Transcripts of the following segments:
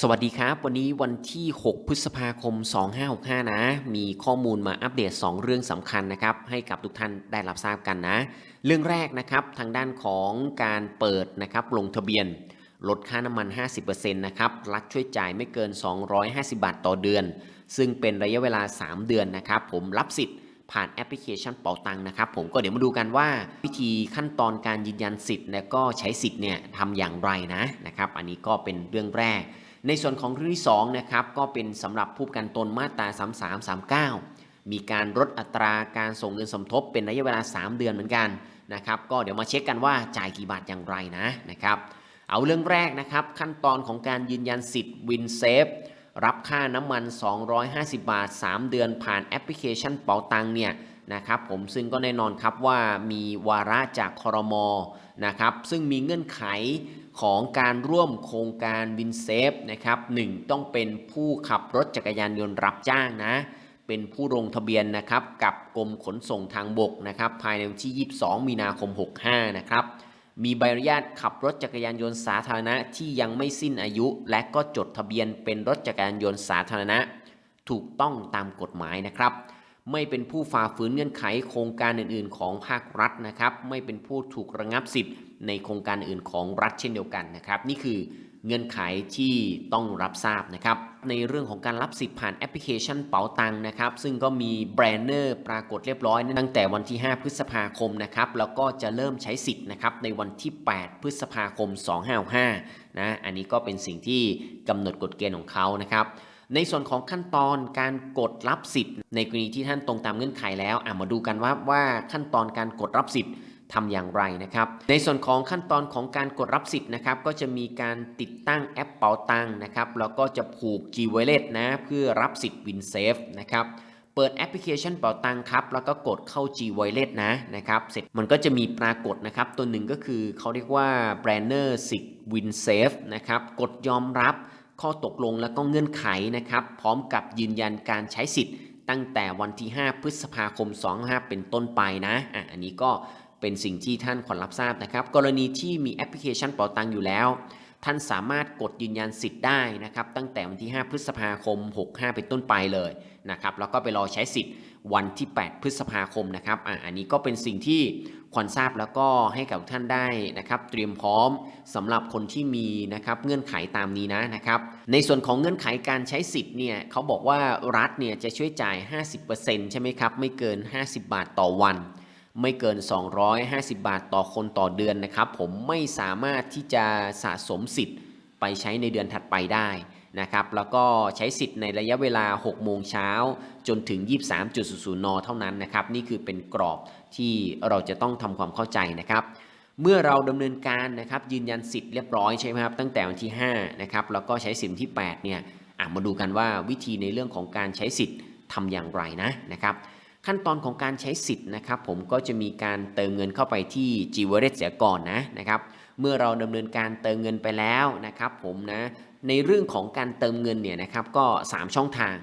สวัสดีครับ วันนี้วันที่ 6 พฤษภาคม 2565 นะ มีข้อมูลมาอัปเดต 2 เรื่องสำคัญนะครับ ให้กับทุกท่านได้รับทราบกันนะ เรื่องแรกนะครับทางด้านของการเปิดนะครับลงทะเบียน ลดค่าน้ำมัน 50%นะครับรัฐช่วยจ่ายไม่เกิน 250 บาทต่อเดือน ซึ่งเป็นระยะเวลา 3 เดือนนะครับ ผมรับสิทธิ์ผ่านแอปพลิเคชันเป๋าตังนะครับ ผมก็เดี๋ยวมาดูกันว่า วิธีขั้นตอนการยืนยันสิทธิ์ และก็ใช้สิทธิ์เนี่ยทำอย่างไรนะนะครับ อันนี้ก็เป็นเรื่องแรก ในส่วนของเรื่องที่2นะครับก็เป็นสำหรับผู้ประกันตนมาตรา 3339 มีการลดอัตราการส่งเงินสมทบเป็นระยะเวลา 3 เดือนเหมือนกันนะครับก็เดี๋ยวมาเช็คกันว่าจ่ายกี่บาทอย่างไรนะนะครับเอาเรื่องแรกนะครับขั้นตอนของการยืนยันสิทธิ์วินเซฟรับค่าน้ำมัน 250 บาท 3 เดือนผ่านแอปพลิเคชันเป๋าตังเนี่ยนะครับผมซึ่งก็แน่นอนครับว่ามีวาระจากคอรมอนะครับซึ่งมีเงื่อนไข ของการร่วมโครงการวินเซฟนะครับหนึ่งต้องเป็นผู้ขับรถจักรยานยนต์รับจ้างนะ เป็นผู้ลงทะเบียนนะครับกับกรมขนส่งทางบกนะครับภายในวันที่ 22 มีนาคม 65 นะครับมีใบอนุญาตขับรถจักรยานยนต์สาธารณะที่ยังไม่สิ้นอายุ และก็จดทะเบียนเป็นรถจักรยานยนต์สาธารณะ ถูกต้องตามกฎหมายนะครับ ไม่เป็นผู้ฝ่าฝืนเงื่อนไขโครงการอื่น ๆ ของภาครัฐนะครับ ไม่เป็นผู้ถูกระงับสิทธิ์ในโครงการอื่นของรัฐเช่นเดียวกันนะครับ นี่คือเงื่อนไขที่ต้องรับทราบนะครับ ในเรื่องของการรับสิทธิ์ผ่านแอปพลิเคชันเป๋าตังนะครับ ซึ่งก็มีแบรนเนอร์ปรากฏเรียบร้อย ตั้งแต่วันที่ 5 พฤษภาคมนะครับ แล้วก็จะเริ่มใช้สิทธิ์นะครับในวันที่ 8 พฤษภาคม 255นะ อันนี้ก็เป็นสิ่งที่กำหนดกฎเกณฑ์ของเขานะครับ ในส่วนของขั้นตอนการกดรับสิทธิ์ ในกรณีที่ท่านตรงตามเงื่อนไขแล้วอะมาดูกันว่าว่าขั้นตอนการกดรับสิทธิ์ทำอย่างไรนะครับ ในส่วนของขั้นตอนของการกดรับสิทธิ์นะครับ ก็จะมีการติดตั้งแอปเป๋าตังค์นะครับ แล้วก็จะผูก G Wallet นะเพื่อรับสิทธิ์ WinSafe นะครับ เปิดแอปพลิเคชันเป๋าตังค์ครับ แล้วก็กดเข้า G Wallet นะนะครับ เสร็จมันก็จะมีปรากฏนะครับ ตัวหนึ่งก็คือเขาเรียกว่า Banner สิทธิ์ WinSafe นะครับ กดยอมรับ ข้อตกลงและก็เงื่อนไขนะครับ พร้อมกับยืนยันการใช้สิทธิ์ ตั้งแต่วันที่ 5 พฤษภาคม 25 เป็นต้นไปนะอะอันนี้ก็เป็นสิ่งที่ท่านขอรรับทราบนะครับ กรณีที่มีแอปพลิเคชันเป๋าตังอยู่แล้ว ท่านสามารถกดยืนยันสิทธิ์ได้นะครับ ตั้งแต่วันที่ 5 พฤษภาคม 65 เป็นต้นไปเลยนะครับ แล้วก็ไปรอใช้สิทธิ์ วันที่ 8 พฤษภาคมนะครับอะอันนี้ก็เป็นสิ่งที่ควรทราบแล้วก็ให้กับท่านได้นะครับ เตรียมพร้อมสำหรับคนที่มีนะครับเงื่อนไขตามนี้นะนะครับ ในส่วนของเงื่อนไขการใช้สิทธิ์เนี่ยเขาบอกว่ารัฐเนี่ยจะช่วยจ่าย 50%ใช่ไหมครับไม่เกิน 50 บาทต่อวัน ไม่เกิน 250 บาทต่อคนต่อเดือนนะครับ ผมไม่สามารถที่จะสะสมสิทธิ์ไปใช้ในเดือนถัดไปได้ นะครับแล้วก็ใช้สิทธิ์ในระยะเวลา 6 โมงเช้าจนถึง 23.00 น เท่านั้นนะครับ นี่คือเป็นกรอบที่เราจะต้องทำความเข้าใจนะครับ เมื่อเราดำเนินการนะครับยืนยันสิทธิ์เรียบร้อยใช่ไหมครับตั้งแต่วันที่5นะครับแล้วก็ใช้สิทธิ์ที่8เนี่ยมาดูกันว่าวิธีในเรื่องของการใช้สิทธิ์ทำอย่างไรนะนะครับขั้นตอนของการใช้สิทธิ์นะครับ ผมก็จะมีการเติมเงินเข้าไปที่ g w a l l e t เสียก่อนนะนะครับ เมื่อเราดำเนินการเติมเงินไปแล้วนะครับ ผมนะ ในเรื่องของการเติมเงินเนี่ยนะครับก็ 3 ช่องทาง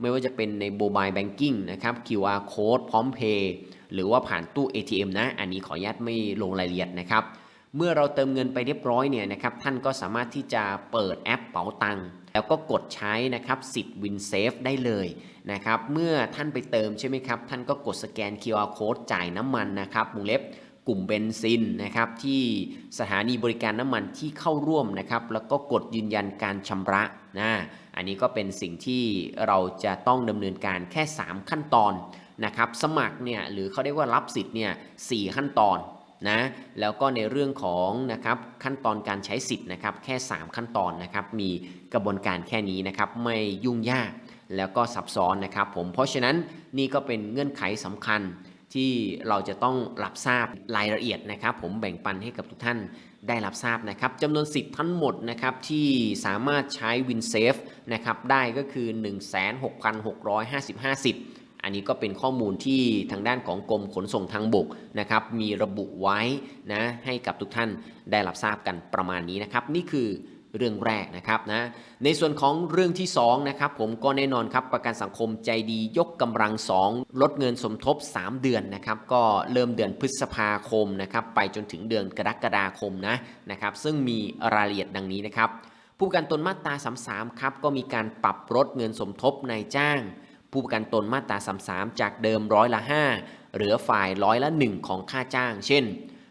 ไม่ว่าจะเป็นใน Mobile Banking นะครับ QR Code พร้อมเพย์หรือว่าผ่านตู้ ATM นะ อันนี้ขออนุญาตไม่ลงรายละเอียดนะครับ เมื่อเราเติมเงินไปเรียบร้อยเนี่ยนะครับท่านก็สามารถที่จะเปิดแอปเป๋าตังค์แล้วก็กดใช้นะครับสิทธิ์ WinSafe ได้เลยนะครับ เมื่อท่านไปเติมใช่ไหมครับ ท่านก็กดสแกน QR Code จ่ายน้ำมันนะครับวงเล็บ กลุ่มเบนซินนะครับที่สถานีบริการน้ำมันที่เข้าร่วมนะครับแล้วก็กดยืนยันการชำระนะอันนี้ก็เป็นสิ่งที่เราจะต้องดำเนินการแค่ 3 ขั้นตอนนะครับสมัครเนี่ยหรือเขาเรียกว่ารับสิทธิ์เนี่ยสขั้นตอนนะแล้วก็ในเรื่องของนะครับขั้นตอนการใช้สิทธิ์นะครับแค่ 3 ขั้นตอนนะครับมีกระบวนการแค่นี้นะครับไม่ยุ่งยากแล้วก็ซับซ้อนนะครับผมเพราะฉะนั้นนี่ก็เป็นเงื่อนไขสำคัญ ที่เราจะต้องรับทราบรายละเอียดนะครับ ผมแบ่งปันให้กับทุกท่านได้รับทราบนะครับจำนวนสิทธิ์ทั้งหมดนะครับที่สามารถใช้ WinSafe นะครับได้ก็คือ 16,655 สิทธิ์อันนี้ก็เป็นข้อมูลที่ทางด้านของกรมขนส่งทางบกนะครับมีระบุไว้นะให้กับทุกท่านได้รับทราบกันประมาณนี้นะครับ นี่คือ เรื่องแรกนะครับนะในส่วนของเรื่องที่2นะครับผมก็แน่นอนครับประกันสังคมใจดียกกำลัง 2 ลดเงินสมทบ 3 เดือนนะครับก็เริ่มเดือนพฤษภาคมนะครับไปจนถึงเดือนกรกฎาคมนะนะครับซึ่งมีรายละเอียดดังนี้นะครับผู้ประกันตนมาตรา 33ครับก็มีการปรับลดเงินสมทบนายจ้าง ผู้ประกันตนมาตรา 33 จากเดิมร้อยละ 5 เหลือฝ่ายร้อยละ 1 ของค่าจ้าง เช่น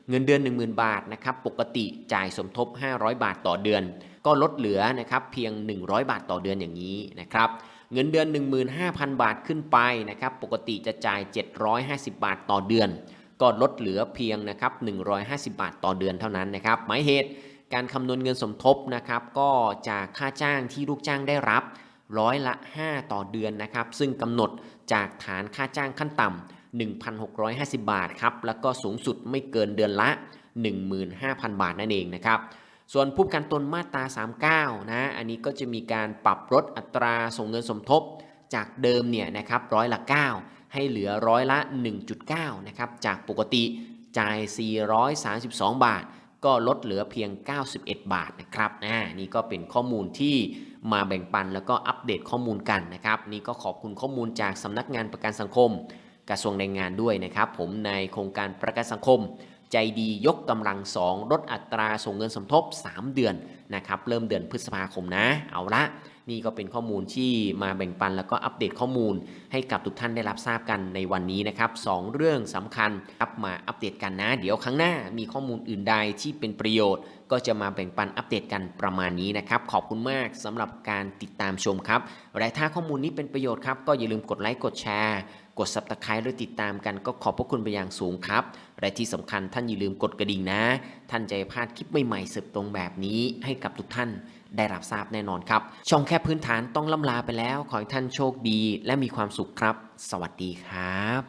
เงินเดือน 10,000 บาทนะครับปกติจ่ายสมทบ 500 บาทต่อเดือน ก็ลดเหลือนะครับเพียง 100 บาทต่อเดือนอย่างนี้นะครับเงินเดือน 15,000 บาทขึ้นไปนะครับปกติจะจ่าย 750 บาทต่อเดือน ก็ลดเหลือเพียงนะครับ150 บาทต่อเดือนเท่านั้นนะครับหมายเหตุการคำนวณเงินสมทบนะครับก็จากค่าจ้างที่ลูกจ้างได้รับร้อยละ 5 ต่อเดือนนะครับซึ่งกำหนดจากฐานค่าจ้างขั้นต่ำ 1,650 บาทครับ แล้วก็สูงสุดไม่เกินเดือนละ 15,000 บาทนั่นเองนะครับ ส่วนผู้ประกันตนมาตรา 39 นะ อันนี้ก็จะมีการปรับลดอัตราส่งเงินสมทบจากเดิมเนี่ยนะครับร้อยละ 9 ให้เหลือร้อยละ 1.9 นะครับ จากปกติจ่าย 432 บาท ก็ลดเหลือเพียง 91 บาทนะครับอ่านี่ก็เป็นข้อมูลที่มาแบ่งปันแล้วก็อัปเดตข้อมูลกันนะครับ นี่ก็ขอบคุณข้อมูลจากสำนักงานประกันสังคม กระทรวงแรงงานด้วยนะครับ ผมในโครงการประกันสังคม ใจดียกกำลัง 2 ลดอัตราส่งเงินสมทบ 3 เดือนนะครับเริ่มเดือนพฤษภาคมนะ เอาละนี่ก็เป็นข้อมูลที่มาแบ่งปันแล้วก็อัปเดตข้อมูล ให้กับทุกท่านได้รับทราบกันในวันนี้นะครับสองเรื่องสำคัญครับมาอัปเดตกันนะ เดี๋ยวครั้งหน้ามีข้อมูลอื่นใดที่เป็นประโยชน์ ก็จะมาแบ่งปันอัปเดตกันประมาณนี้นะครับ ขอบคุณมากสำหรับการติดตามชมครับและถ้าข้อมูลนี้เป็นประโยชน์ครับก็อย่าลืมกดไลค์กดแชร์ กด subscribe หรือติดตามกันก็ขอบพระคุณไปอย่างสูงครับ และที่สำคัญท่านอย่าลืมกดกระดิ่งนะ ท่านจะพลาดคลิปใหม่ๆสืบตรงแบบนี้ให้กับทุกท่านได้รับทราบแน่นอนครับ ช่องแค่พื้นฐานต้องล่ำลาไปแล้ว ขอให้ท่านโชคดีและมีความสุขครับ สวัสดีครับ